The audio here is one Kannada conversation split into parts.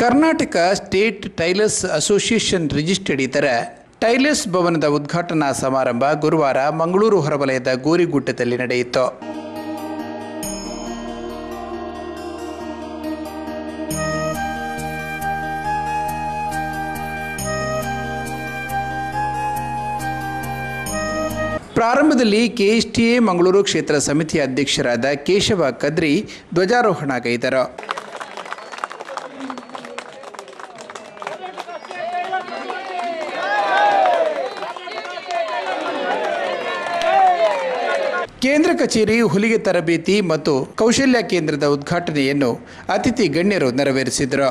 Karnataka state tailors association registered ಇತರ ಟೈಲರ್ಸ್ ಭವನದ ಉದ್ಘಾಟನಾ ಸಮಾರಂಭ ಗುರುವಾರ ಮಂಗಳೂರು ಹೊರವಲಯದ ಗೋರಿಗುಡ್ಡದಲ್ಲಿ ನಡೆಯಿತು. ಪ್ರಾರಂಭದಲ್ಲಿ ಕೆಎಸ್ಟಿಎ ಮಂಗಳೂರು ಕ್ಷೇತ್ರ ಸಮಿತಿ ಅಧ್ಯಕ್ಷರಾದ ಕೇಶವ ಕದ್ರಿ ಧ್ವಜಾರೋಹಣಗೈದರು ಕೇಂದ್ರ ಕಚೇರಿ ಹುಲಿಗೆ ತರಬೇತಿ ಮತ್ತು ಕೌಶಲ್ಯ ಕೇಂದ್ರದ ಉದ್ಘಾಟನೆಯನ್ನು ಅತಿಥಿ ಗಣ್ಯರು ನೆರವೇರಿಸಿದರು.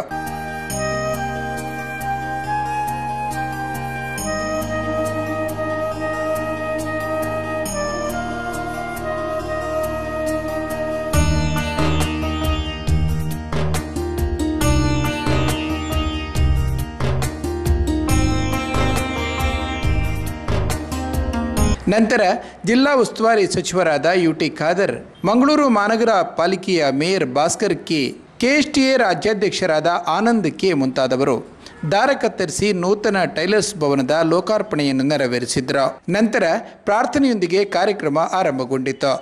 ನಂತರ ಜಿಲ್ಲಾ ಉಸ್ತುವಾರಿ ಸಚಿವರಾದ ಯು ಟಿ ಖಾದರ್, ಮಂಗಳೂರು ಮಹಾನಗರ ಪಾಲಿಕೆಯ ಮೇಯರ್ ಭಾಸ್ಕರ್ ಕೆ, ಕೆಎಸ್ಟಿಎ ರಾಜ್ಯಾಧ್ಯಕ್ಷರಾದ ಆನಂದ್ ಕೆ ಮುಂತಾದವರು ದಾರ ಕತ್ತರಿಸಿ ನೂತನ ಟೈಲರ್ಸ್ ಭವನದ ಲೋಕಾರ್ಪಣೆಯನ್ನು ನೆರವೇರಿಸಿದ್ರು. ನಂತರ ಪ್ರಾರ್ಥನೆಯೊಂದಿಗೆ ಕಾರ್ಯಕ್ರಮ ಆರಂಭಗೊಂಡಿತು.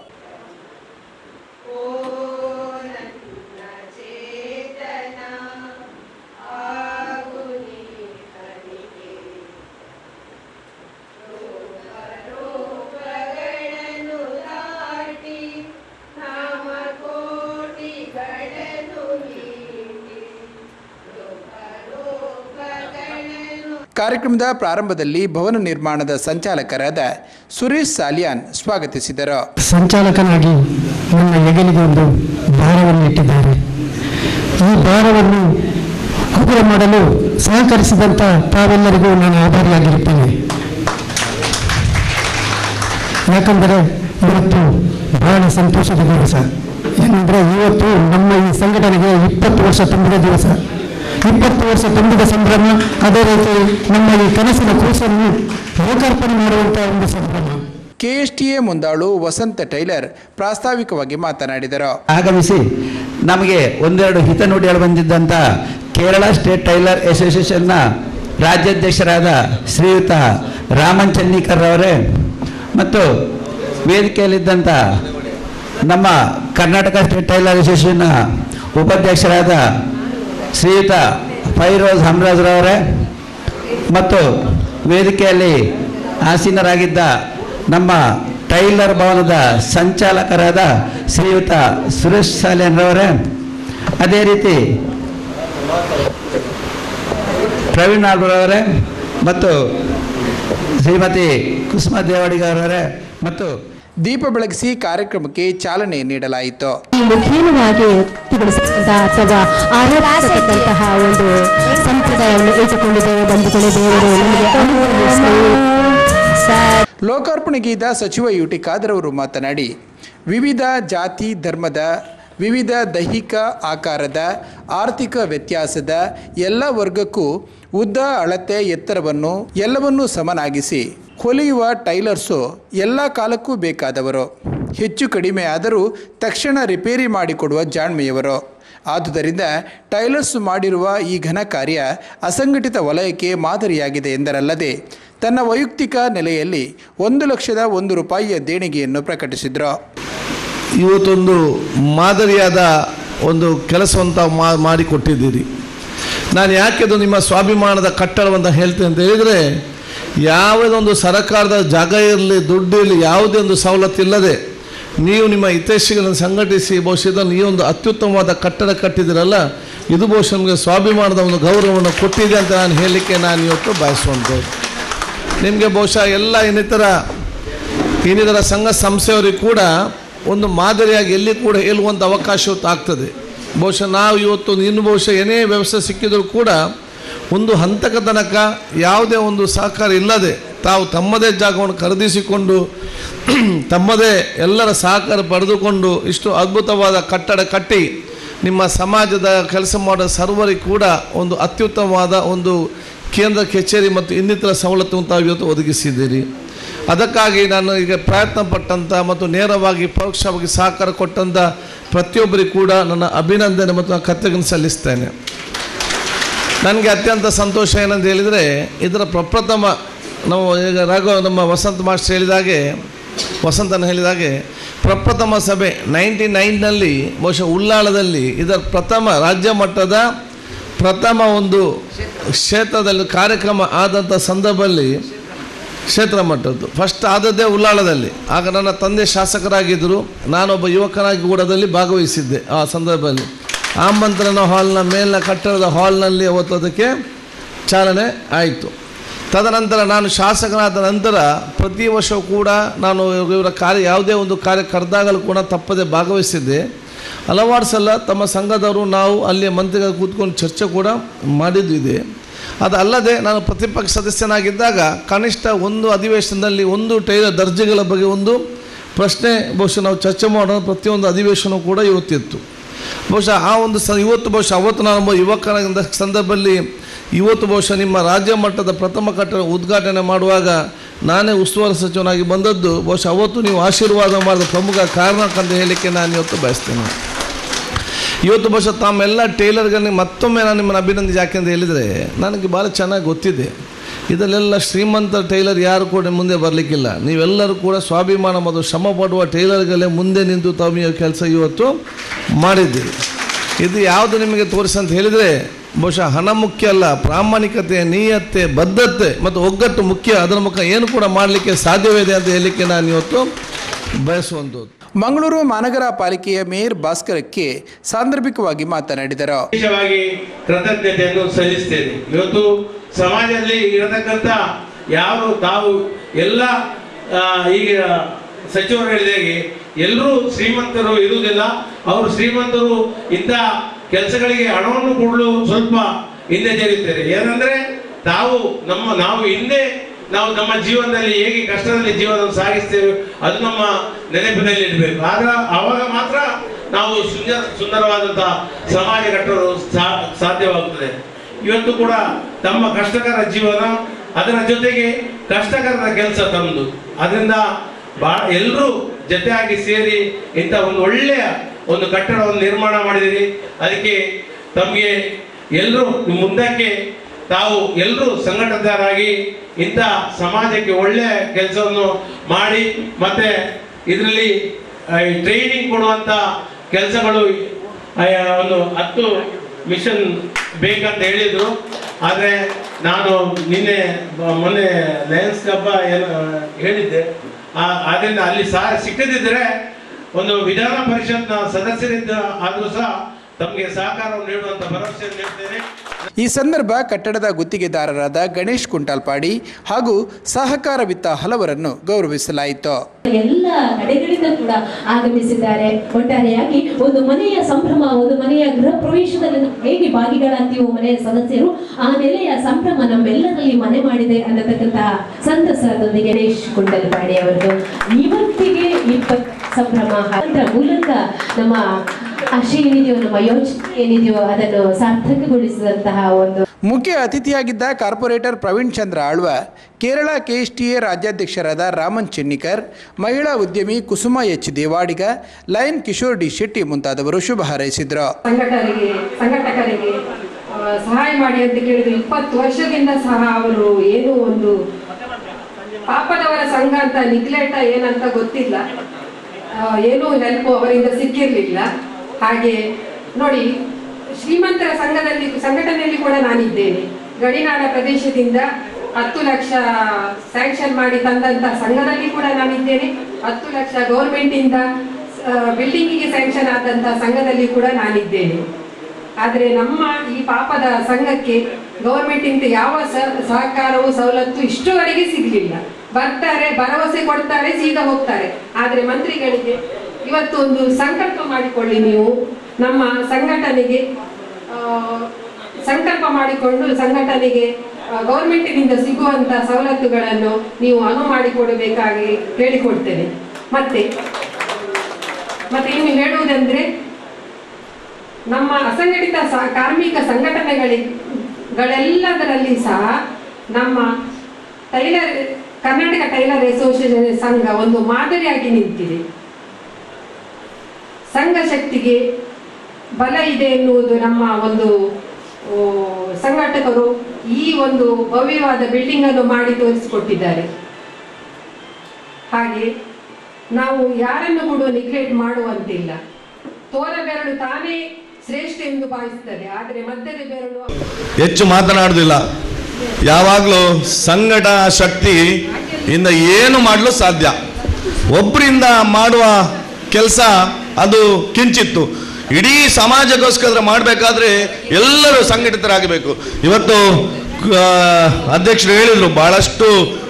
ಕಾರ್ಯಕ್ರಮದ ಪ್ರಾರಂಭದಲ್ಲಿ ಭವನ ನಿರ್ಮಾಣದ ಸಂಚಾಲಕರಾದ ಸುರೇಶ್ ಸಾಲಿಯಾನ್ ಸ್ವಾಗತಿಸಿದರು. ಸಂಚಾಲಕನಾಗಿ ನನ್ನ ಹೆಗಲಿಗೆ ಒಂದು ಭಾರವನ್ನು ಇಟ್ಟಿದ್ದಾರೆ. ಈ ಭಾರವನ್ನು ಹಗುರ ಮಾಡಲು ಸಹಕರಿಸಿದಂಥ ತಾವೆಲ್ಲರಿಗೂ ನಾನು ಆಭಾರಿಯಾಗಿರುತ್ತೇನೆ. ಯಾಕಂದರೆ ಇವತ್ತು ಬಹಳ ಸಂತೋಷದ ದಿವಸ. ಏನಂದರೆ ಇವತ್ತು ನಮ್ಮ ಈ ಸಂಘಟನೆಗೆ ಇಪ್ಪತ್ತು ವರ್ಷ ತುಂಬಿದ ದಿವಸ. ಇಪ್ಪತ್ತು ವರ್ಷ ತುಂಬಿದ ಸಂಭ್ರಮ ಅದೇ ರೀತಿ ನಮ್ಮ ಈ ಕನಸಿನ ಕೂಸನ್ನು ಲೋಕಾರ್ಪಣೆ ಮಾಡುವಂತಹ ಒಂದು ಸಂಭ್ರಮ. ಕೆಎಸ್ಟಿಎ ಮುಂದಾಳು ವಸಂತ ಟೈಲರ್ ಪ್ರಾಸ್ತಾವಿಕವಾಗಿ ಮಾತನಾಡಿದರು. ಆಗಮಿಸಿ ನಮಗೆ ಒಂದೆರಡು ಹಿತನುಡಿಗಳು ಬಂದಿದ್ದಂಥ ಕೇರಳ ಸ್ಟೇಟ್ ಟೈಲರ್ ಅಸೋಸಿಯೇಷನ್ನ ರಾಜ್ಯಾಧ್ಯಕ್ಷರಾದ ಶ್ರೀಯುತ ರಾಮನ್ ಚನ್ನಿಕರ್ ಅವರೇ ಮತ್ತು ವೇದಿಕೆಯಲ್ಲಿದ್ದಂಥ ನಮ್ಮ ಕರ್ನಾಟಕ ಸ್ಟೇಟ್ ಟೈಲರ್ ಅಸೋಸಿಯೇಷನ್ನ ಉಪಾಧ್ಯಕ್ಷರಾದ ಶ್ರೀಯುತ ಫೈರೋಜ್ ಹಮ್ರಾಜ್ರವರೇ ಮತ್ತು ವೇದಿಕೆಯಲ್ಲಿ ಆಸೀನರಾಗಿದ್ದ ನಮ್ಮ ಟೈಲರ್ ಭವನದ ಸಂಚಾಲಕರಾದ ಶ್ರೀಯುತ ಸುರೇಶ್ ಸಾಲೇನ್ರವರೇ ಅದೇ ರೀತಿ ಪ್ರವೀಣ್ ನಾಡ್ರವರೇ ಮತ್ತು ಶ್ರೀಮತಿ ಕುಸುಮ ದೇವಾಡಿಗರವರೇ ಮತ್ತು ದೀಪ ಬೆಳಗಿಸಿ ಕಾರ್ಯಕ್ರಮಕ್ಕೆ ಚಾಲನೆ ನೀಡಲಾಯಿತು ಮುಖೇನವಾಗಿ ತಿಳಿಸಿದಂತಹ ಅಥವಾ ಆರಾಧಿಸತಕ್ಕಂತಹ ಒಂದು ಸಂಪ್ರದಾಯವನ್ನು ಇಟ್ಟುಕೊಂಡಿದ್ದೇವೆ ಬಂಧುಗಳು ದೇವರು ನಮಗೆ ಅನುಗ್ರಹಿಸಲಿ. ಸರ್ ಲೋಕಾರ್ಪಣೆಗೈದ ಸಚಿವ ಯುಟಿ ಖಾದರ್ ಅವರು ಮಾತನಾಡಿ ವಿವಿಧ ಜಾತಿ ಧರ್ಮದ ವಿವಿಧ ದೈಹಿಕ ಆಕಾರದ, ಆರ್ಥಿಕ ವ್ಯತ್ಯಾಸದ ಎಲ್ಲ ವರ್ಗಕ್ಕೂ ಉದ್ದ ಅಳತೆ ಎತ್ತರವನ್ನು ಎಲ್ಲವನ್ನೂ ಸಮನಾಗಿಸಿ ಹೊಲಿಯುವ ಟೈಲರ್ಸು ಎಲ್ಲ ಕಾಲಕ್ಕೂ ಬೇಕಾದವರು. ಹೆಚ್ಚು ಕಡಿಮೆ ಆದರೂ ತಕ್ಷಣ ರಿಪೇರಿ ಮಾಡಿಕೊಡುವ ಜಾಣ್ಮೆಯವರು. ಆದುದರಿಂದ ಟೈಲರ್ಸ್ ಮಾಡಿರುವ ಈ ಘನ ಕಾರ್ಯ ಅಸಂಘಟಿತ ವಲಯಕ್ಕೆ ಮಾದರಿಯಾಗಿದೆ ಎಂದರಲ್ಲದೆ, ತನ್ನ ವೈಯಕ್ತಿಕ ನೆಲೆಯಲ್ಲಿ ಒಂದು ಲಕ್ಷದ ಒಂದು ರೂಪಾಯಿಯ ದೇಣಿಗೆಯನ್ನು ಪ್ರಕಟಿಸಿದರು. ಇವತ್ತೊಂದು ಮಾದರಿಯಾದ ಒಂದು ಕೆಲಸವನ್ನು ತಾವು ಮಾಡಿಕೊಟ್ಟಿದ್ದೀರಿ. ನಾನು ಯಾಕೆ ಅದು ನಿಮ್ಮ ಸ್ವಾಭಿಮಾನದ ಕಟ್ಟಡವನ್ನು ಹೇಳ್ತೇನೆ ಅಂತ ಹೇಳಿದರೆ, ಯಾವುದೊಂದು ಸರ್ಕಾರದ ಜಾಗ ಇರಲಿ, ದುಡ್ಡು ಇರಲಿ, ಯಾವುದೇ ಒಂದು ಸವಲತ್ತು ಇಲ್ಲದೆ ನೀವು ನಿಮ್ಮ ಹಿತೈಷಿಗಳನ್ನು ಸಂಘಟಿಸಿ, ಬಹುಶಃ ಒಂದು ಅತ್ಯುತ್ತಮವಾದ ಕಟ್ಟಡ ಕಟ್ಟಿದ್ದೀರಲ್ಲ, ಇದು ಬಹುಶಃ ನಮಗೆ ಸ್ವಾಭಿಮಾನದ ಒಂದು ಗೌರವವನ್ನು ಕೊಟ್ಟಿದೆ ಅಂತ ನಾನು ಹೇಳಲಿಕ್ಕೆ ನಾನು ಇವತ್ತು ಬಯಸುವಂಥದ್ದು ನಿಮಗೆ ಬಹುಶಃ ಎಲ್ಲ ಇನ್ನಿತರ ಇನ್ನಿತರ ಸಂಘ ಸಂಸ್ಥೆಯವರಿಗೆ ಕೂಡ ಒಂದು ಮಾದರಿಯಾಗಿ ಎಲ್ಲಿ ಕೂಡ ಹೇಳುವಂಥ ಅವಕಾಶ ಆಗ್ತದೆ. ಬಹುಶಃ ನಾವು ಇವತ್ತು ಇನ್ನು ಬಹುಶಃ ಏನೇ ವ್ಯವಸ್ಥೆ ಸಿಕ್ಕಿದರೂ ಕೂಡ ಒಂದು ಹಂತಕ ತನಕ ಯಾವುದೇ ಒಂದು ಸಹಕಾರ ಇಲ್ಲದೆ ತಾವು ತಮ್ಮದೇ ಜಾಗವನ್ನು ಖರೀದಿಸಿಕೊಂಡು ತಮ್ಮದೇ ಎಲ್ಲರ ಸಹಕಾರ ಪಡೆದುಕೊಂಡು ಇಷ್ಟು ಅದ್ಭುತವಾದ ಕಟ್ಟಡ ಕಟ್ಟಿ ನಿಮ್ಮ ಸಮಾಜದ ಕೆಲಸ ಮಾಡೋ ಸರ್ವರಿಗೆ ಕೂಡ ಒಂದು ಅತ್ಯುತ್ತಮವಾದ ಒಂದು ಕೇಂದ್ರ ಕಚೇರಿ ಮತ್ತು ಇನ್ನಿತರ ಸವಲತ್ತು ತಾವು ಇವತ್ತು ಒದಗಿಸಿದ್ದೀರಿ. ಅದಕ್ಕಾಗಿ ನಾನು ಈಗ ಪ್ರಯತ್ನ ಪಟ್ಟಂಥ ಮತ್ತು ನೇರವಾಗಿ ಪರೋಕ್ಷವಾಗಿ ಸಹಕಾರ ಕೊಟ್ಟಂಥ ಪ್ರತಿಯೊಬ್ಬರಿಗೂ ಕೂಡ ನನ್ನ ಅಭಿನಂದನೆ ಮತ್ತು ನಾನು ಕೃತಜ್ಞತೆ ಸಲ್ಲಿಸ್ತೇನೆ. ನನಗೆ ಅತ್ಯಂತ ಸಂತೋಷ ಏನಂತ ಹೇಳಿದರೆ, ಇದರ ಪ್ರಪ್ರಥಮ ನಾವು ಈಗ ರಾಘವ ನಮ್ಮ ವಸಂತ ಮಾಸ್ಟರ್ ಹೇಳಿದಾಗೆ ವಸಂತನ ಹೇಳಿದಾಗೆ ಪ್ರಪ್ರಥಮ ಸಭೆ ನೈಂಟಿ ನೈನ್ನಲ್ಲಿ ಬಹುಶಃ ಉಳ್ಳಾಳದಲ್ಲಿ ಇದರ ಪ್ರಥಮ ರಾಜ್ಯ ಮಟ್ಟದ ಪ್ರಥಮ ಒಂದು ಕ್ಷೇತ್ರದಲ್ಲಿ ಕಾರ್ಯಕ್ರಮ ಆದಂಥ ಸಂದರ್ಭದಲ್ಲಿ ಕ್ಷೇತ್ರ ಮಟ್ಟದ್ದು. ಫಸ್ಟ್ ಆದದ್ದೇ ಉಳ್ಳಾಳದಲ್ಲಿ. ಆಗ ನನ್ನ ತಂದೆ ಶಾಸಕರಾಗಿದ್ದರು ನಾನೊಬ್ಬ ಯುವಕನಾಗಿ ಕೂಡದಲ್ಲಿ ಭಾಗವಹಿಸಿದ್ದೆ ಆ ಸಂದರ್ಭದಲ್ಲಿ. ಆಮಂತ್ರಣ ಹಾಲ್ನ ಮೇಲಿನ ಕಟ್ಟಡದ ಹಾಲ್ನಲ್ಲಿ ಅವತ್ತು ಅದಕ್ಕೆ ಚಾಲನೆ ಆಯಿತು. ತದನಂತರ ನಾನು ಶಾಸಕನಾದ ನಂತರ ಪ್ರತಿ ವರ್ಷವೂ ಕೂಡ ನಾನು ಇವರ ಕಾರ್ಯ, ಯಾವುದೇ ಒಂದು ಕಾರ್ಯ ಕರೆದಾಗಲೂ ಕೂಡ ತಪ್ಪದೆ ಭಾಗವಹಿಸಿದ್ದೆ. ಹಲವಾರು ಸಲ ತಮ್ಮ ಸಂಘದವರು, ನಾವು ಅಲ್ಲಿ ಮಂತ್ರಿಗಳು ಕೂತ್ಕೊಂಡು ಚರ್ಚೆ ಕೂಡ ಮಾಡಿದ್ದು ಇದೆ ಅದಲ್ಲದೆ ನಾನು ಪ್ರತಿಪಕ್ಷ ಸದಸ್ಯನಾಗಿದ್ದಾಗ ಕನಿಷ್ಠ ಒಂದು ಅಧಿವೇಶನದಲ್ಲಿ ಒಂದು ಟೈಲರ್ ದರ್ಜೆಗಳ ಬಗ್ಗೆ ಒಂದು ಪ್ರಶ್ನೆ ಬಹುಶಃ ನಾವು ಚರ್ಚೆ ಮಾಡೋ ಪ್ರತಿಯೊಂದು ಅಧಿವೇಶನವೂ ಕೂಡ ಇವತ್ತಿತ್ತು ಬಹುಶಃ ಆ ಒಂದು ಸ, ಇವತ್ತು ಬಹುಶಃ ಅವತ್ತು ನಾನು ಯುವಕನ ಸಂದರ್ಭದಲ್ಲಿ ಇವತ್ತು ಬಹುಶಃ ನಿಮ್ಮ ರಾಜ್ಯ ಮಟ್ಟದ ಪ್ರಥಮ ಕಟ್ಟಡ ಉದ್ಘಾಟನೆ ಮಾಡುವಾಗ ನಾನೇ ಉಸ್ತುವಾರಿ ಸಚಿವನಾಗಿ ಬಂದದ್ದು, ಬಹುಶಃ ಅವತ್ತು ನೀವು ಆಶೀರ್ವಾದ ಮಾಡಿದ ಪ್ರಮುಖ ಕಾರಣಕ್ಕಂತ ಹೇಳಲಿಕ್ಕೆ ನಾನು ಇವತ್ತು ಬಯಸ್ತೇನೆ. ಇವತ್ತು ಬಹುಶಃ ತಮ್ಮೆಲ್ಲ ಟೇಲರ್ಗಳಿಗೆ ಮತ್ತೊಮ್ಮೆ ನಾನು ನಿಮ್ಮನ್ನು ಅಭಿನಂದಿಸಿ ಯಾಕೆಂತ ಹೇಳಿದರೆ ನನಗೆ ಭಾಳ ಚೆನ್ನಾಗಿ ಗೊತ್ತಿದೆ. ಇದರಲ್ಲೆಲ್ಲ ಶ್ರೀಮಂತ ಟೈಲರ್ ಯಾರು ಕೂಡ ಮುಂದೆ ಬರಲಿಕ್ಕಿಲ್ಲ. ನೀವೆಲ್ಲರೂ ಕೂಡ ಸ್ವಾಭಿಮಾನ ಮತ್ತು ಶ್ರಮ ಪಡುವ ಟೈಲರ್ಗಳೇ ಮುಂದೆ ನಿಂತು ತಮ್ಮ ಕೆಲಸ ಇವತ್ತು ಮಾಡಿದ್ದೀರಿ. ಇದು ಯಾವುದು ನಿಮಗೆ ತೋರಿಸಿ ಅಂತ ಹೇಳಿದರೆ, ಬಹುಶಃ ಹಣ ಮುಖ್ಯ ಅಲ್ಲ, ಪ್ರಾಮಾಣಿಕತೆ ನೀಯತೆ ಬದ್ಧತೆ ಮತ್ತು ಒಗ್ಗಟ್ಟು ಮುಖ್ಯ. ಅದರ ಮುಖ ಏನು ಕೂಡ ಮಾಡಲಿಕ್ಕೆ ಸಾಧ್ಯವಿದೆ ಅಂತ ಹೇಳಲಿಕ್ಕೆ ನಾನು ಇವತ್ತು ಬಯಸುವಂಥದ್ದು. ಮಂಗಳೂರು ಮಹಾನಗರ ಪಾಲಿಕೆಯ ಮೇಯರ್ ಭಾಸ್ಕರಕ್ಕೆ ಸಾಂದರ್ಭಿಕವಾಗಿ ಮಾತನಾಡಿದರು. ವಿಶೇಷವಾಗಿ ಕೃತಜ್ಞತೆಯನ್ನು ಸಲ್ಲಿಸ್ತೇನೆ. ಇವತ್ತು ಸಮಾಜದಲ್ಲಿ ಇರತಕ್ಕಂಥ ಯಾರು, ತಾವು ಎಲ್ಲ ಈಗ ಸಚಿವರು ಹೇಳಿದಾಗೆ ಎಲ್ಲರೂ ಶ್ರೀಮಂತರು ಇರುವುದಿಲ್ಲ. ಅವರು ಶ್ರೀಮಂತರು ಇಂಥ ಕೆಲಸಗಳಿಗೆ ಹಣವನ್ನು ಕೊಡಲು ಸ್ವಲ್ಪ ಹಿಂದೆ ಜರಿಯುತ್ತೇನೆ ಏನಂದ್ರೆ ತಾವು ನಮ್ಮ, ನಾವು ಹಿಂದೆ ನಾವು ನಮ್ಮ ಜೀವನದಲ್ಲಿ ಹೇಗೆ ಕಷ್ಟದಲ್ಲಿ ಜೀವನ ಸಾಗಿಸ್ತೇವೆ, ಅದು ನಮ್ಮ ನೆನಪಿನಲ್ಲಿ ಇಡಬೇಕು ಆದ್ರೆ ಆವಾಗ ಮಾತ್ರ ನಾವು ಸುಂದರ ಸುಂದರವಾದಂತಹ ಸಮಾಜ ಕಟ್ಟಲು ಸಾಧ್ಯವಾಗುತ್ತದೆ. ಇವತ್ತು ಕೂಡ ತಮ್ಮ ಕಷ್ಟಕರ ಜೀವನ ಅದರ ಜೊತೆಗೆ ಕಷ್ಟಕರದ ಕೆಲಸ ತಮ್ಮದು ಅದರಿಂದ ಬಾ ಎಲ್ಲರೂ ಜೊತೆಯಾಗಿ ಸೇರಿ ಇಂಥ ಒಂದು ಒಳ್ಳೆಯ ಒಂದು ಕಟ್ಟಡವನ್ನು ನಿರ್ಮಾಣ ಮಾಡಿದಿರಿ. ಅದಕ್ಕೆ ತಮಗೆ ಎಲ್ಲರೂ ಮುಂದಕ್ಕೆ ತಾವು ಎಲ್ಲರೂ ಸಂಘಟಕರಾಗಿ ಇಂಥ ಸಮಾಜಕ್ಕೆ ಒಳ್ಳೆಯ ಕೆಲಸವನ್ನು ಮಾಡಿ ಮತ್ತೆ ಇದರಲ್ಲಿ ಟ್ರೈನಿಂಗ್ ಕೊಡುವಂತ ಕೆಲಸಗಳು ಒಂದು ಹತ್ತು ಮಿಷನ್ ಬೇಕಂತ ಹೇಳಿದರು. ಆದರೆ ನಾನು ನಿನ್ನೆ ಮೊನ್ನೆ ಲಯನ್ಸ್ ಕ್ಲಬ್ ಏನು ಹೇಳಿದ್ದೆ. ಆದ್ದರಿಂದ ಅಲ್ಲಿ ಸಹ ಸಿಕ್ಕದಿದ್ದರೆ ಒಂದು ವಿಧಾನ ಪರಿಷತ್ನ ಸದಸ್ಯರಿದ್ದ ಆದರೂ ಸಹ ತಮಗೆ ಸಹಕಾರ ನೀಡುವಂತ ಭರವಸೆ ನೀಡ್ತೇನೆ. ಈ ಸಂದರ್ಭ ಕಟ್ಟಡದ ಗುತ್ತಿಗೆದಾರರಾದ ಗಣೇಶ್ ಕುಂಟಾಲ್ಪಾಡಿ ಹಾಗೂ ಸಹಕಾರವಿತ್ತ ಹಲವರನ್ನು ಗೌರವಿಸಲಾಯಿತು. ಎಲ್ಲ ಕಡೆಗಳಿಂದ ಕೂಡ ಆಗಮಿಸಿದ್ದಾರೆ. ಒಟ್ಟಾರೆಯಾಗಿ ಒಂದು ಮನೆಯ ಸಂಭ್ರಮ ಒಂದು ಮನೆಯ ಗೃಹ ಪ್ರವೇಶದಲ್ಲಿ ಹೇಗೆ ಭಾಗಿಗಳಾಗ್ತೀವೋ ಮನೆಯ ಸದಸ್ಯರು ಆ ನೆಲೆಯ ಸಂಭ್ರಮ ನಮ್ಮೆಲ್ಲರಲ್ಲಿ ಮನೆ ಮಾಡಿದೆ ಅನ್ನತಕ್ಕಂತಹ ಸಂತಸದೊಂದಿಗೆ ಗಣೇಶ್ ಕುಂಟಲ್ಪಾಡಿ ಅವರದು. ಇವತ್ತಿಗೆ ಇಪ್ಪತ್ತು ಸಂಭ್ರಮ ಅದರ ಮೂಲಕ ನಮ್ಮ ಆಶಯ ಏನಿದೆಯೋ ನಮ್ಮ ಯೋಚನೆ ಏನಿದೆಯೋ ಅದನ್ನು ಸಾರ್ಥಕಗೊಳಿಸಿದಂತಹ ಒಂದು ಮುಖ್ಯ ಅತಿಥಿಯಾಗಿದ್ದ ಕಾರ್ಪೊರೇಟರ್ ಪ್ರವೀಣ್ ಚಂದ್ರ ಆಳ್ವ ಕೇರಳ ಕೆಎಸ್ಟಿಎ ರಾಜ್ಯಾಧ್ಯಕ್ಷರಾದ ರಾಮನ್ ಚೆನ್ನಿಕರ್ ಮಹಿಳಾ ಉದ್ಯಮಿ Kusuma H Devadiga lion Kishore D Shetty ಮುಂತಾದವರು ಶುಭ ಹಾರೈಸಿದ್ರು. ಸಂಘಟಕರಿಗೆ ಸಹಾಯ ಮಾಡಿ ಅಂತ ಕೇಳಿದ್ರು ಇಪ್ಪತ್ತು ವರ್ಷದಿಂದ ಸಹ ಅವರು ಏನು ಒಂದು ಪಾಪದವರ ಸಂಘ ಅಂತ ನಿಗ್ಲೆಟ ಏನಂತ ಗೊತ್ತಿಲ್ಲ. ಏನು ನೆನಪು ಅವರಿಂದ ಸಿಕ್ಕಿರ್ಲಿಲ್ಲ. ಹಾಗೆ ನೋಡಿ ಶ್ರೀಮಂತರ ಸಂಘದಲ್ಲಿ, ಸಂಘಟನೆಯಲ್ಲಿ ಕೂಡ ನಾನಿದ್ದೇನೆ. ಗಡಿನಾಡ ಪ್ರದೇಶದಿಂದ ಹತ್ತು ಲಕ್ಷ ಸ್ಯಾಂಕ್ಷನ್ ಮಾಡಿ ತಂದಂತ ಸಂಘದಲ್ಲಿ ಕೂಡ ನಾನಿದ್ದೇನೆ. ಹತ್ತು ಲಕ್ಷ ಗೌರ್ಮೆಂಟ್ ಇಂದ ಬಿಲ್ಡಿಂಗಿಗೆ ಸ್ಯಾಂಕ್ಷನ್ ಆದಂತ ಸಂಘದಲ್ಲಿ ಕೂಡ ನಾನಿದ್ದೇನೆ. ಆದರೆ ನಮ್ಮ ಈ ಪಾಪದ ಸಂಘಕ್ಕೆ ಗೌರ್ಮೆಂಟ್ ಇಂದ ಯಾವ ಸಹಕಾರವು, ಸವಲತ್ತು ಇಷ್ಟುವರೆಗೆ ಸಿಗಲಿಲ್ಲ. ಬರ್ತಾರೆ, ಭರವಸೆ ಕೊಡ್ತಾರೆ, ಸೀದಾ ಹೋಗ್ತಾರೆ. ಆದರೆ ಮಂತ್ರಿಗಳಿಗೆ ಇವತ್ತು ಒಂದು ಸಂಕಲ್ಪ ಮಾಡಿಕೊಳ್ಳಿ ನೀವು. ನಮ್ಮ ಸಂಘಟನೆಗೆ ಸಂಕಲ್ಪ ಮಾಡಿಕೊಂಡು ಸಂಘಟನೆಗೆ ಗೌರ್ಮೆಂಟಿನಿಂದ ಸಿಗುವಂತ ಸವಲತ್ತುಗಳನ್ನು ನೀವು ಅನು ಮಾಡಿಕೊಡಬೇಕಾಗಿ ಹೇಳಿಕೊಡ್ತೇನೆ ಮತ್ತೆ ಮತ್ತೆ ಇನ್ನು ಹೇಳುವುದಂದ್ರೆ, ನಮ್ಮ ಅಸಂಘಟಿತ ಕಾರ್ಮಿಕ ಸಂಘಟನೆಗಳೆಲ್ಲದರಲ್ಲಿ ಸಹ ನಮ್ಮ ಟೈಲರ್, ಕರ್ನಾಟಕ ಟೈಲರ್ ಅಸೋಸಿಯೇಷನ್ ಸಂಘ ಒಂದು ಮಾದರಿಯಾಗಿ ನಿಂತಿದೆ. ಸಂಘ ಶಕ್ತಿಗೆ ಬಲ ಇದೆ ಎನ್ನುವುದು ನಮ್ಮ ಒಂದು ಸಂಘಟಕರು ಈ ಒಂದು ಭವ್ಯವಾದ ಬಿಲ್ಡಿಂಗ್ ಅನ್ನು ಮಾಡಿ ತೋರಿಸಿಕೊಟ್ಟಿದ್ದಾರೆ. ಹಾಗೆ ನಾವು ಯಾರನ್ನು ಕೂಡ ನಿಗ್ಲೆಕ್ಟ್ ಮಾಡುವಂತಿಲ್ಲ. ತೋರ ಬೆರಳು ತಾನೇ ಶ್ರೇಷ್ಠ ಎಂದು ಭಾವಿಸುತ್ತದೆ, ಆದರೆ ಮಧ್ಯದ ಬೆರಳು ಹೆಚ್ಚು ಮಾತನಾಡುವುದಿಲ್ಲ ಯಾವಾಗಲೂ ಸಂಘಟ ಶಕ್ತಿ ಇಂದ ಏನು ಮಾಡಲು ಸಾಧ್ಯ. ಒಬ್ಬರಿಂದ ಮಾಡುವ ಕೆಲಸ ಅದು ಕಿಂಚಿತ್ತು. ಇಡೀ ಸಮಾಜಕ್ಕೋಸ್ಕರ ಮಾಡಬೇಕಾದ್ರೆ ಎಲ್ಲರೂ ಸಂಘಟಿತರಾಗಬೇಕು. ಇವತ್ತು ಅಧ್ಯಕ್ಷರು ಹೇಳಿದ್ರು, ಬಹಳಷ್ಟು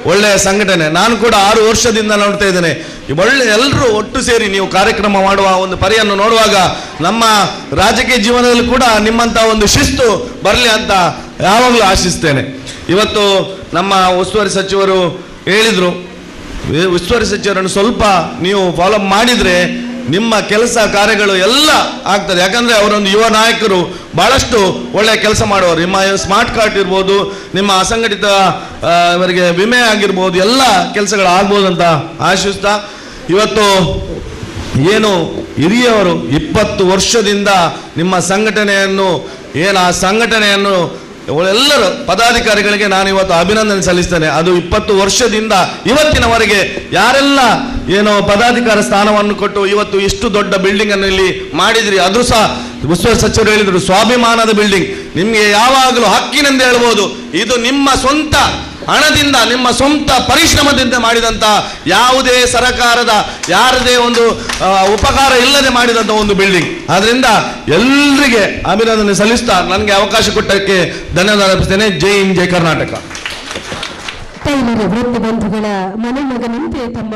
ಒಳ್ಳೆಯ ಸಂಘಟನೆ. ನಾನು ಕೂಡ ಆರು ವರ್ಷದಿಂದ ನೋಡ್ತಾ ಇದ್ದೇನೆ. ಒಳ್ಳೆ ಎಲ್ಲರೂ ಒಟ್ಟು ಸೇರಿ ನೀವು ಕಾರ್ಯಕ್ರಮ ಮಾಡುವ ಒಂದು ಪರಿಯನ್ನು ನೋಡುವಾಗ ನಮ್ಮ ರಾಜಕೀಯ ಜೀವನದಲ್ಲಿ ಕೂಡ ನಿಮ್ಮಂಥ ಒಂದು ಶಿಸ್ತು ಬರಲಿ ಅಂತ ಯಾವಾಗಲೂ ಆಶಿಸ್ತೇನೆ. ಇವತ್ತು ನಮ್ಮ ಉಸ್ತುವಾರಿ ಸಚಿವರು ಹೇಳಿದರು ಉಸ್ತುವಾರಿ ಸಚಿವರನ್ನು ಸ್ವಲ್ಪ ನೀವು ಫಾಲೋ ಮಾಡಿದರೆ ನಿಮ್ಮ ಕೆಲಸ ಕಾರ್ಯಗಳು ಎಲ್ಲ ಆಗ್ತದೆ. ಯಾಕಂದ್ರೆ ಅವರೊಂದು ಯುವ ನಾಯಕರು ಬಹಳಷ್ಟು ಒಳ್ಳೆಯ ಕೆಲಸ ಮಾಡುವವರು. ನಿಮ್ಮ ಸ್ಮಾರ್ಟ್ ಕಾರ್ಡ್ ಇರ್ಬೋದು, ನಿಮ್ಮ ಅಸಂಘಟಿತ ಅವರಿಗೆ ವಿಮೆ ಆಗಿರ್ಬೋದು, ಎಲ್ಲ ಕೆಲಸಗಳು ಆಗ್ಬೋದು ಅಂತ ಆಶಿಸ್ತಾ, ಇವತ್ತು ಏನು ಹಿರಿಯವರು ಇಪ್ಪತ್ತು ವರ್ಷದಿಂದ ನಿಮ್ಮ ಸಂಘಟನೆಯನ್ನು, ಏನು ಆ ಸಂಘಟನೆಯನ್ನು ಎಲ್ಲರೂ ಪದಾಧಿಕಾರಿಗಳಿಗೆ ನಾನು ಇವತ್ತು ಅಭಿನಂದನೆ ಸಲ್ಲಿಸ್ತೇನೆ. ಅದು ಇಪ್ಪತ್ತು ವರ್ಷದಿಂದ ಇವತ್ತಿನವರೆಗೆ ಯಾರೆಲ್ಲ ಏನೋ ಪದಾಧಿಕಾರ ಸ್ಥಾನವನ್ನು ಕೊಟ್ಟು ಇವತ್ತು ಇಷ್ಟು ದೊಡ್ಡ ಬಿಲ್ಡಿಂಗ್ ಅನ್ನು ಇಲ್ಲಿ ಮಾಡಿದ್ರಿ ಅದು ಸಹ ಉಸ್ತುವಾರಿ ಸಚಿವರು ಹೇಳಿದರು, ಸ್ವಾಭಿಮಾನದ ಬಿಲ್ಡಿಂಗ್ ನಿಮಗೆ ಯಾವಾಗಲೂ ಹಕ್ಕಿನಿಂದ ಹೇಳ್ಬೋದು. ಇದು ನಿಮ್ಮ ಸ್ವಂತ ಹಣದಿಂದ ನಿಮ್ಮ ಸ್ವಂತ ಪರಿಶ್ರಮದಿಂದ ಮಾಡಿದಂತ ಯಾವುದೇ ಸರಕಾರದ ಯಾರದೇ ಒಂದು ಉಪಕಾರ ಇಲ್ಲದೆ ಮಾಡಿದಂತ ಒಂದು ಬಿಲ್ಡಿಂಗ್ ಆದ್ರಿಂದ ಎಲ್ಲರಿಗೆ ಅಭಿನಂದನೆ ಸಲ್ಲಿಸ್ತಾ ನನಗೆ ಅವಕಾಶ ಕೊಟ್ಟಕ್ಕೆ ಧನ್ಯವಾದ ಅರ್ಪಿಸ್ತೇನೆ. ಜೈ ಇನ್ ಜೈ ಕರ್ನಾಟಕ. ಟೈಲರ್ ವೃತ್ತಿ ಬಂಧುಗಳ ಮನೆ ಮಗನಂತೆ ತಮ್ಮ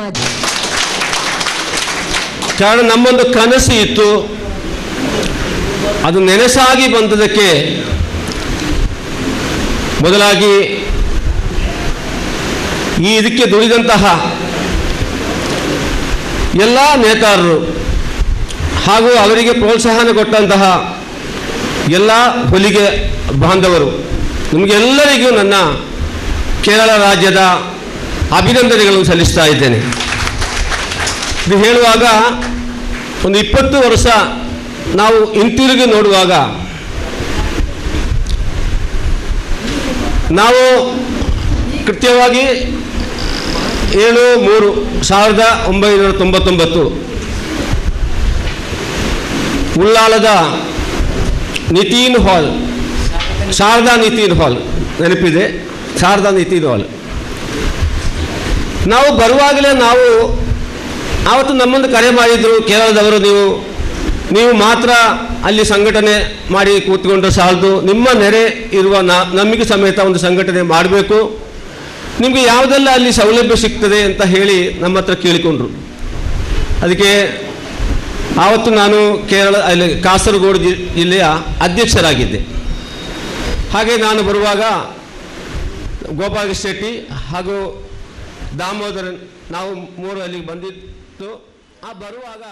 ಕಾರಣ ನಮ್ಮೊಂದು ಕನಸು ಇತ್ತು. ಅದು ನೆನೆಸಾಗಿ ಬಂದದಕ್ಕೆ ಮೊದಲಾಗಿ ಈ ಇದಕ್ಕೆ ದುಡಿದಂತಹ ಎಲ್ಲ ನೇತಾರರು ಹಾಗೂ ಅವರಿಗೆ ಪ್ರೋತ್ಸಾಹನ ಕೊಟ್ಟಂತಹ ಎಲ್ಲ ಹೊಲಿಗೆ ಬಾಂಧವರು, ನಿಮಗೆಲ್ಲರಿಗೂ ನನ್ನ ಕೇರಳ ರಾಜ್ಯದ ಅಭಿನಂದನೆಗಳನ್ನು ಸಲ್ಲಿಸ್ತಾ ಇದ್ದೇನೆ. ಇದು ಹೇಳುವಾಗ ಒಂದು ಇಪ್ಪತ್ತು ವರ್ಷ ನಾವು ಹಿಂತಿರುಗಿ ನೋಡುವಾಗ ನಾವು ಕೃತ್ಯವಾಗಿ ಏಳು ಮೂರು ಸಾವಿರದ ಒಂಬೈನೂರ ತೊಂಬತ್ತೊಂಬತ್ತು. ಉಳ್ಳಾಲದ ನಿತೀನ್ ಹಾಲ್. ಶಾರದಾ ನಿತೀನ್ ಹಾಲ್. ನೆನಪಿದೆ? ಶಾರದಾ ನಿತೀನ್ ಹಾಲ್. ನಾವು ಬರುವಾಗಲೇ ನಾವು ಆವತ್ತು ನಮ್ಮನ್ನು ಕರೆ ಮಾಡಿದ್ರು ಕೇರಳದವರು ನೀವು. ನೀವು ಮಾತ್ರ ಅಲ್ಲಿ ಸಂಘಟನೆ ಮಾಡಿ ಕೂತ್ಕೊಂಡ್ರೆ ಸಾಲದು. ನಿಮ್ಮ ನೆರೆ ಇರುವ ನಮಗೆ ಸಮೇತ ಒಂದು ಸಂಘಟನೆ ಮಾಡಬೇಕು. ನಿಮಗೆ ಯಾವುದೆಲ್ಲ ಅಲ್ಲಿ ಸೌಲಭ್ಯ ಸಿಗ್ತದೆ ಅಂತ ಹೇಳಿ ನಮ್ಮ ಹತ್ರ ಕೇಳಿಕೊಂಡ್ರು. ಅದಕ್ಕೆ ಆವತ್ತು ನಾನು ಕೇರಳ, ಅಲ್ಲಿ ಕಾಸರಗೋಡು ಜಿಲ್ಲೆಯ ಅಧ್ಯಕ್ಷರಾಗಿದ್ದೆ. ಹಾಗೆ ನಾನು ಬರುವಾಗ ಗೋಪಾಲ ಶೆಟ್ಟಿ ಹಾಗೂ ದಾಮೋದರನ್ ನಾವು ಮೂರು ಅಲ್ಲಿಗೆ ಬಂದಿತ್ತು ಆ ಬರುವಾಗ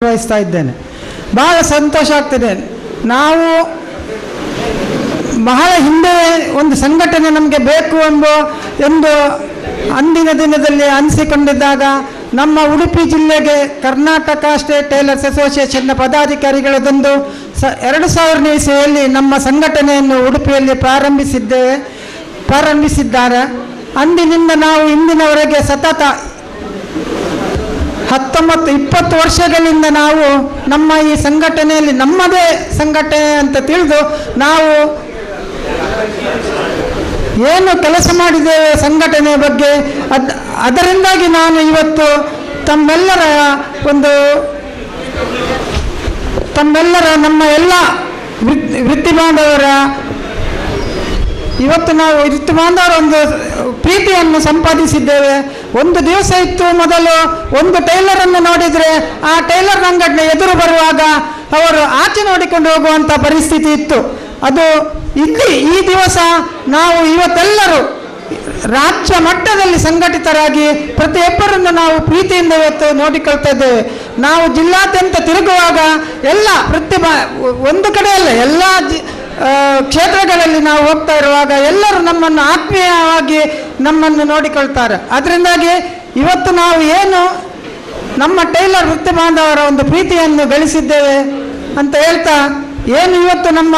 ನಿರ್ವಹಿಸ್ತಾ ಇದ್ದೇನೆ. ಬಹಳ ಸಂತೋಷ ಆಗ್ತಿದೆ. ನಾವು ಬಹಳ ಹಿಂದೆ ಒಂದು ಸಂಘಟನೆ ನಮಗೆ ಬೇಕು ಎಂಬ ಎಂದು ಅಂದಿನ ದಿನದಲ್ಲಿ ಅನಿಸಿಕೊಂಡಿದ್ದಾಗ ನಮ್ಮ ಉಡುಪಿ ಜಿಲ್ಲೆಗೆ ಕರ್ನಾಟಕ ಸ್ಟೇಟ್ ಟೈಲರ್ಸ್ ಅಸೋಸಿಯೇಷನ್ನ ಪದಾಧಿಕಾರಿಗಳದೊಂದು ಸ ಎರಡು ಸಾವಿರನೇ ಇಸವಿಯಲ್ಲಿ ನಮ್ಮ ಸಂಘಟನೆಯನ್ನು ಉಡುಪಿಯಲ್ಲಿ ಪ್ರಾರಂಭಿಸಿದ್ದೇವೆ ಪ್ರಾರಂಭಿಸಿದ್ದಾರೆ. ಅಂದಿನಿಂದ ನಾವು ಇಂದಿನವರೆಗೆ ಸತತ ಹತ್ತೊಂಬತ್ತು, ಇಪ್ಪತ್ತು ವರ್ಷಗಳಿಂದ ನಾವು ನಮ್ಮ ಈ ಸಂಘಟನೆಯಲ್ಲಿ ನಮ್ಮದೇ ಸಂಘಟನೆ ಅಂತ ತಿಳಿದು ನಾವು ಏನು ಕೆಲಸ ಮಾಡಿದ್ದೇವೆ ಸಂಘಟನೆ ಬಗ್ಗೆ? ಅದ್, ಅದರಿಂದಾಗಿ ನಾನು ಇವತ್ತು ತಮ್ಮೆಲ್ಲರ ಒಂದು ತಮ್ಮೆಲ್ಲರ ನಮ್ಮ ಎಲ್ಲ ವೃತ್ತಿ ಬಾಂಧವರ ಇವತ್ತು ನಾವು ವೃತ್ತಿ ಬಾಂಧವರ ಒಂದು ಪ್ರೀತಿಯನ್ನು ಸಂಪಾದಿಸಿದ್ದೇವೆ. ಒಂದು ದಿವಸ ಇತ್ತು ಮೊದಲು ಒಂದು ಟೈಲರನ್ನು ನೋಡಿದರೆ ಆ ಟೈಲರ್ ಅಂಗಡಿನ ಎದುರು ಬರುವಾಗ ಅವರು ಆಚೆ ನೋಡಿಕೊಂಡು ಹೋಗುವಂಥ ಪರಿಸ್ಥಿತಿ ಇತ್ತು. ಅದು ಇಲ್ಲಿ ಈ ದಿವಸ ನಾವು ಇವತ್ತೆಲ್ಲರೂ ರಾಜ್ಯ ಮಟ್ಟದಲ್ಲಿ ಸಂಘಟಿತರಾಗಿ ಪ್ರತಿಯೊಬ್ಬರನ್ನು ನಾವು ಪ್ರೀತಿಯಿಂದ ಇವತ್ತು ನೋಡಿಕೊಳ್ತಾ ಇದ್ದೇವೆ. ನಾವು ಜಿಲ್ಲಾದ್ಯಂತ ತಿರುಗುವಾಗ ಎಲ್ಲ ಪ್ರತಿ ಒಂದು ಕಡೆ ಅಲ್ಲ ಎಲ್ಲ ಜಿ ಕ್ಷೇತ್ರಗಳಲ್ಲಿ ನಾವು ಹೋಗ್ತಾ ಇರುವಾಗ ಎಲ್ಲರೂ ನಮ್ಮನ್ನು ಆತ್ಮೀಯವಾಗಿ ನಮ್ಮನ್ನು ನೋಡಿಕೊಳ್ತಾರೆ ಅದರಿಂದಾಗಿ ಇವತ್ತು ನಾವು ಏನು ನಮ್ಮ ಟೈಲರ್ ವೃತ್ತಿ ಬಾಂಧವರ ಒಂದು ಪ್ರೀತಿಯನ್ನು ಗಳಿಸಿದ್ದೇವೆ ಅಂತ ಹೇಳ್ತಾ, ಏನು ಇವತ್ತು ನಮ್ಮ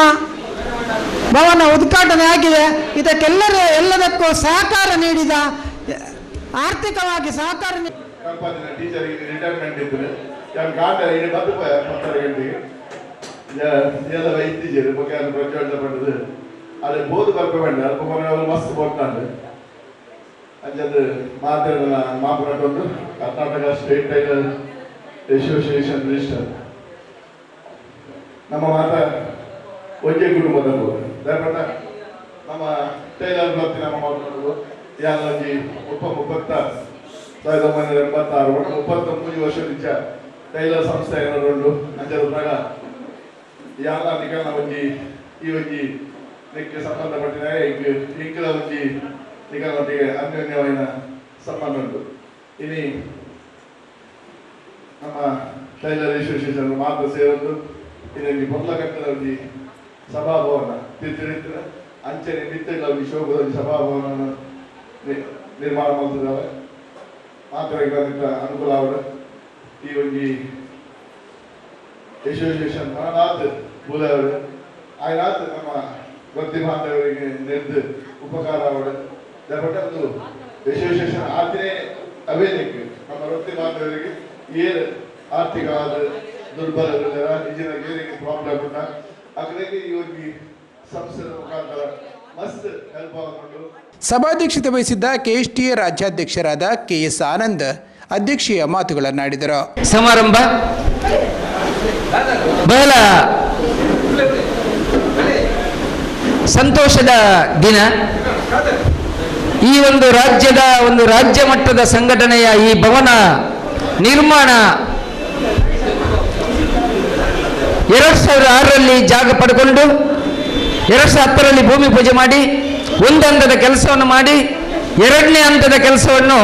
ಭವನ ಉದ್ಘಾಟನೆ ಆಗಿದೆ. ಇದಕ್ಕೆಲ್ಲರ ಎಲ್ಲದಕ್ಕೂ ಸಹಕಾರ ನೀಡಿದ, ಆರ್ಥಿಕವಾಗಿ ಸಹಕಾರ ನೀ- ಕಲ್ಪದಿನ ಟೀಚರಿಗೆ ರಿಟೈರ್ಮೆಂಟ್ ಇದ್ರೆ ಯಾರು ಗಾಂಡ ಇಲ್ಲಿ ಬಂದು ಪತ್ತರ ಗಂಟೆಗೆ ಎಲ್ಲ ಇತ್ತೀಚೆಗೆ ಬಗ್ಗೆ ಅದು ಪ್ರಜ್ವಲಿತ ಪಡೆದು ಅದೇ ಬೋದು. ಅಲ್ಪ ಮಸ್ತ್ Karnataka state tailor association register ನಮ್ಮ ಮಾತ ಕುಟುಂಬದವರು ದಯಪಟ್ಟ ನಮ್ಮ ಟೈಲರ್ ವೃತ್ತಿ ನಮ್ಮ ಮಾಡ್ಕೊಂಡು ಎಲ್ಲ ಉಪ ಮುಪ್ಪ ಮುಪ್ಪತ್ತ ಸಾವಿರದ ಒಂಬೈನೂರ ಎಂಬತ್ತಾರು ಒಟ್ಟು ಮುಪ್ಪತ್ತೊಂಬತ್ತು ವರ್ಷದಿಂದ ಟೈಲರ್ ಸಂಸ್ಥೆ ಏನಾದ್ರು ಅಂಜದ ಪ್ರಕಾರ ಯಾಲ ನಿಖಲ್ನ ಒಂಜಿ ಈ ಒಂಜಿ ಇದಕ್ಕೆ ಸಂಬಂಧಪಟ್ಟಿನ ಇಂಕಲ ಒಂಜಿ ನಿಖಲ್ನೊಟ್ಟಿಗೆ ಅನ್ಯೋನ್ಯವಾದ ಸಂಬಂಧ ಉಂಟು. ಇನಿ ನಮ್ಮ ಟೈಲರ್ ಅಸೋಸಿಯೇಷನ್ ಮಾತ್ರ ಸೇರಲು ಇದರಲ್ಲಿ ಮೊದಲಗಟ್ಟದ ಒಂಜಿ ಸಭಾಭವನ. ತಿರುತ್ತಿರ ಅಂಚೆ ಮಿತ್ತಿಲ್ಲ ಒಂದು ಸಭಾಭವನ ನಿರ್ಮಾಣ ಮಾಡ್ತಿದ್ದಾವೆ ಮಾತ್ರ ಇದರಿಂದ ಅನುಕೂಲ ಆವಡ ಈ ಒಂದು ಅಸೋಸಿಯೇಷನ್ ಮನನಾಥ್ ಅವರು. ಆಯ್ನಾಥ್ ನಮ್ಮ ವೃತ್ತಿ ಬಾಂಧವರಿಗೆ ನೆರೆದು ಉಪಕಾರ ಆವಡ ದಯಪಟ್ಟ ಒಂದು ಅಸೋಸಿಯೇಷನ್ ಆತನೇ ಅವೇನಕ್ಕೆ ನಮ್ಮ ವೃತ್ತಿ ಬಾಂಧವರಿಗೆ ಏನು ಆರ್ಥಿಕವಾದ ದುರ್ಬಲ ನಿಜನ ಏನಿಗೆ ಪ್ರಾಬ್ಲಮ್ ಉಂಟ ಅದ್ರಿಗೆ ಈ ಒಂದು ಸಂಸ್ಥೆ ಮುಖಾಂತರ ಸಭಾಧ್ಯಕ್ಷತೆ ವಹಿಸಿದ್ದ ಕೆಎಸ್ಟಿಎ ರಾಜ್ಯಾಧ್ಯಕ್ಷರಾದ ಕೆಎಸ್ ಆನಂದ್ ಅಧ್ಯಕ್ಷೀಯ ಮಾತುಗಳನ್ನಾಡಿದರು. ಸಮಾರಂಭ. ಬಹಳ ಸಂತೋಷದ ದಿನ. ಈ ಒಂದು ರಾಜ್ಯದ ಒಂದು ರಾಜ್ಯ ಮಟ್ಟದ ಸಂಘಟನೆಯ ಈ ಭವನ ನಿರ್ಮಾಣ ಎರಡು ಸಾವಿರದ ಆರರಲ್ಲಿ ಜಾಗ ಪಡ್ಕೊಂಡು ಎರಡು ಸಾವಿರದ ಹತ್ತರಲ್ಲಿ ಭೂಮಿ ಪೂಜೆ ಮಾಡಿ, ಒಂದು ಹಂತದ ಕೆಲಸವನ್ನು ಮಾಡಿ, ಎರಡನೇ ಹಂತದ ಕೆಲಸವನ್ನು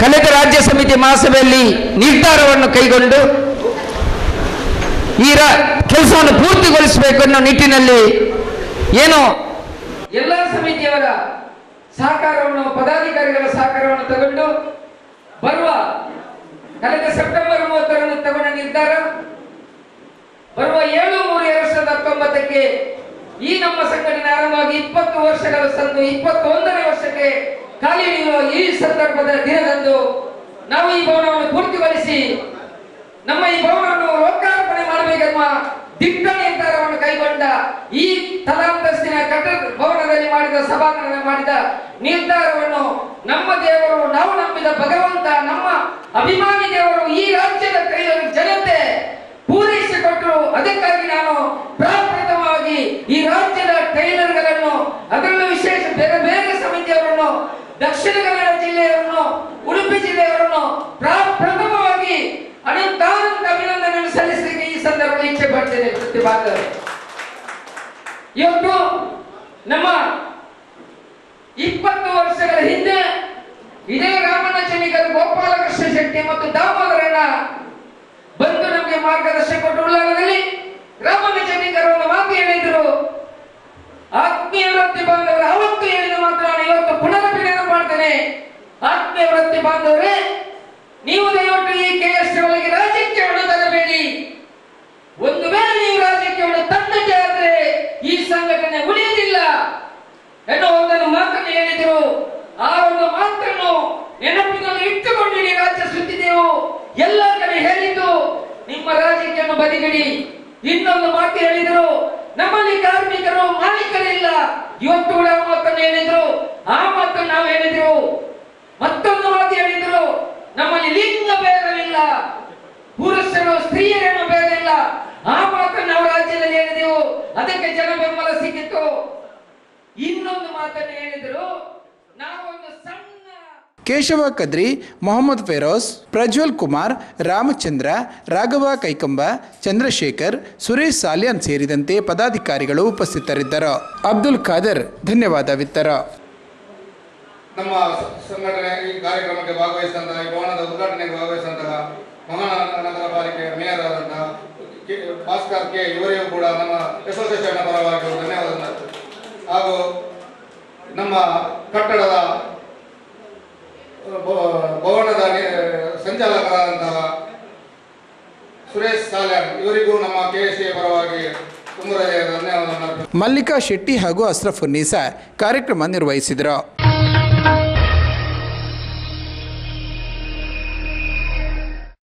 ಕಳೆದ ರಾಜ್ಯ ಸಮಿತಿ ಮಹಾಸಭೆಯಲ್ಲಿ ನಿರ್ಧಾರವನ್ನು ಕೈಗೊಂಡು ಈ ಕೆಲಸವನ್ನು ಪೂರ್ತಿಗೊಳಿಸಬೇಕು ಅನ್ನೋ ನಿಟ್ಟಿನಲ್ಲಿ ಏನು ಎಲ್ಲ ಸಮಿತಿಯವರ ಸಹಕಾರವನ್ನು, ಪದಾಧಿಕಾರಿಗಳ ಸಹಕಾರವನ್ನು ತಗೊಂಡು ಬರುವ ಕಳೆದ ಸೆಪ್ಟೆಂಬರ್ ಮೂವತ್ತರಂದು ತಗೊಂಡ ನಿರ್ಧಾರ. ಬರುವ ಏಳು ಮೂರು ಎರಡ್ ಸಾವಿರದ ಹತ್ತೊಂಬತ್ತಕ್ಕೆ ಈ ನಮ್ಮ ಸಂಘಟನೆ ಆರಂಭವಾಗಿ ಇಪ್ಪತ್ತು ವರ್ಷಗಳ ಸಂದು, ಇಪ್ಪತ್ತೊಂದನೇ ವರ್ಷಕ್ಕೆ ನಿಲ್ಲುವ ಈ ಸಂದರ್ಭದ ದಿನದಂದು ನಾವು ಈ ಭವನವನ್ನು ಪೂರ್ತಿಗೊಳಿಸಿ, ನಮ್ಮ ಈ ಭವನವನ್ನು ಲೋಕಾರ್ಪಣೆ ಮಾಡಬೇಕೆನ್ನುವ ದಿಟ್ಟ ನಿರ್ಧಾರವನ್ನು ಕೈಗೊಂಡ ಈ ತಲಾಂತಸ್ತಿನ ಕಟ್ಟಡ ಭವನದಲ್ಲಿ ಮಾಡಿದ ಸಭಾಂಗಣ, ಮಾಡಿದ ನಿರ್ಧಾರವನ್ನು ನಮ್ಮ ದೇವರು, ನಾವು ನಂಬಿದ ಭಗವಂತ, ನಮ್ಮ ಅಭಿಮಾನಿ ದೇವರು ಈ ರಾಜ್ಯದ ಕೈಯಲ್ಲಿ ಜನತೆ ಪೂರೈಸಿಕೊಟ್ಟರು ಅದಕ್ಕಾಗಿ ನಾನು ಪ್ರಾಪ್ರಥಮವಾಗಿ ಈ ರಾಜ್ಯದ ಟೈಲರ್ಗಳನ್ನು, ಅದರಲ್ಲೂ ವಿಶೇಷ ಬೇರೆ ಬೇರೆ ಸಮಿತಿಯವರನ್ನು, ದಕ್ಷಿಣ ಕನ್ನಡ ಜಿಲ್ಲೆಯವರನ್ನು, ಉಡುಪಿ ಜಿಲ್ಲೆಯವರನ್ನು ಪ್ರಾಪ್ರಥಮವಾಗಿ ಅನಂತಾನಂತ ಅಭಿನಂದನೆಯನ್ನು ಸಲ್ಲಿಸಲಿಕ್ಕೆ ಈ ಸಂದರ್ಭದಲ್ಲಿ ಇಚ್ಛೆ ಪಡ್ತೇನೆ ಪ್ರತಿಭಾಗ ಇವತ್ತು ನಮ್ಮ ಇಪ್ಪತ್ತು ವರ್ಷಗಳ ಹಿಂದೆ ಇದೇ ಚೆನ್ನಿಗರು ಗೋಪಾಲಕೃಷ್ಣ ಶೆಟ್ಟಿ ಮತ್ತು ದಾಮೋದರಣ್ಣ ನಮಗೆ ಮಾರ್ಗದರ್ಶನ ಕೊಟ್ಟು ಉಳ್ಳಾಗದಲ್ಲಿ ರಾಮಣ್ಣ ಚೆನ್ನಿಗರು ಒಂದು ಮಾತು ಹೇಳಿದ್ರು. ಆತ್ಮೀಯ ವೃತ್ತಿ ಬಾಂಧವರು, ಅವತ್ತು ಹೇಳಿದ ಮಾತ್ರ ನಾನು ಇವತ್ತು ಪುನರಪಿ ಮಾಡ್ತೇನೆ. ಆತ್ಮೀಯ ವೃತ್ತಿ ಬಾಂಧವರೇ, ನೀವು ದಯವಿಟ್ಟು ಈ ಕೆಎಸ್ ಒಳಗೆ ರಾಜಕೀಯವನ್ನು ತರಬೇಡಿ. ಒಂದು ವೇಳೆ ನೀವು ರಾಜಕೀಯವನ್ನು ತಂದಕ್ಕೆ ಆದ್ರೆ ಈ ಸಂಘಟನೆ ಉಳಿಯುವುದಿಲ್ಲ. ಎನ್ನುವ ಒಂದನ್ನು ಮಾತನ್ನು ಹೇಳಿದರು. ಆ ಒಂದು ಮಾತನ್ನು ನೆನಪಿನಲ್ಲಿ ಇಟ್ಟುಕೊಂಡು ಇಡೀ ರಾಜ್ಯ ಸುತ್ತಿದೆವು ಎಲ್ಲ ಕಡೆ ಹೇಳಿದ್ದು ನಿಮ್ಮ ರಾಜಕೀಯವನ್ನು ಬದಿಗಿಡಿ. ಇನ್ನೊಂದು ಮಾತು ಹೇಳಿದರು, ನಮ್ಮಲ್ಲಿ ಕಾರ್ಮಿಕರು ಮಾಲೀಕರಿಲ್ಲ. ಇವತ್ತು ಕೂಡ ಮಾತನ್ನು ಹೇಳಿದ್ರು. ಆ ಮಾತನ್ನು ನಾವು ಹೇಳಿದ್ರು. ಮತ್ತೊಂದು ಮಾತು ಹೇಳಿದ್ರು, ನಮ್ಮಲ್ಲಿ ಲಿಂಗ ಭೇದವಿಲ್ಲ. ಪುರುಷರು ಸ್ತ್ರೀಯರೇನು ಭೇದ ಇಲ್ಲ ಆ ಮಾತನ್ನು ನಾವು ರಾಜ್ಯದಲ್ಲಿ ಹೇಳಿದೆವು. ಅದಕ್ಕೆ ಜನ ಬೆಂಬಲ ಸಿಕ್ಕಿತ್ತು. ಇನ್ನೊಂದು ಮಾತನ್ನು ಹೇಳಿದ್ರು, ನಾವೊಂದು ಸಣ್ಣ ಕೇಶವ ಕದ್ರಿ, ಮೊಹಮ್ಮದ್ ಫೆರೋಸ್ ಪ್ರಜ್ವಲ್ ಕುಮಾರ್, ರಾಮಚಂದ್ರ, ರಾಘವ ಕೈಕಂಬ, ಚಂದ್ರಶೇಖರ್, ಸುರೇಶ್ ಸಾಲಿಯಾನ್ ಸೇರಿದಂತೆ ಪದಾಧಿಕಾರಿಗಳು ಉಪಸ್ಥಿತರಿದ್ದರು. ಅಬ್ದುಲ್ ಖಾದರ್, ಧನ್ಯವಾದ ವಿತ್ತರ. ನಮ್ಮ ಸಂಘಟನೆ ಈ ಕಾರ್ಯಕ್ರಮಕ್ಕೆ ಭಾಗವಹಿಸಿದಂತಹ, ಈ ಭವನದ ಉದ್ಘಾಟನೆಗೆ ಭಾಗವಹಿಸಿದಂತಹ ಮಹಾನಗರ ಪಾಲಿಕೆಯ ಮೇಯರ್ ಆದಂತಹ ಭಾಸ್ಕರ್ ಕೆ, ಇವರಿಗೂ ಕೂಡ ನಮ್ಮ ಅಸೋಸಿಯೇಷನ್ ಪರವಾಗಿ ಧನ್ಯವಾದ ಹಾಗೂ ನಮ್ಮ ಕಟ್ಟಡದ ಭವನದ ಸಂಚಾಲಕರಾದಂತಹ ಸುರೇಶ್ ಸಾಲ್ಯಾನ್. ಇವರಿಗೂ ನಮ್ಮ ಕೆ ಎಸ್ ಪರವಾಗಿ ಮಲ್ಲಿಕಾ ಶೆಟ್ಟಿ ಹಾಗೂ ಅಸ್ರಫ್ ಉನ್ನೀಸಾ ಕಾರ್ಯಕ್ರಮ ನಿರ್ವಹಿಸಿದರು.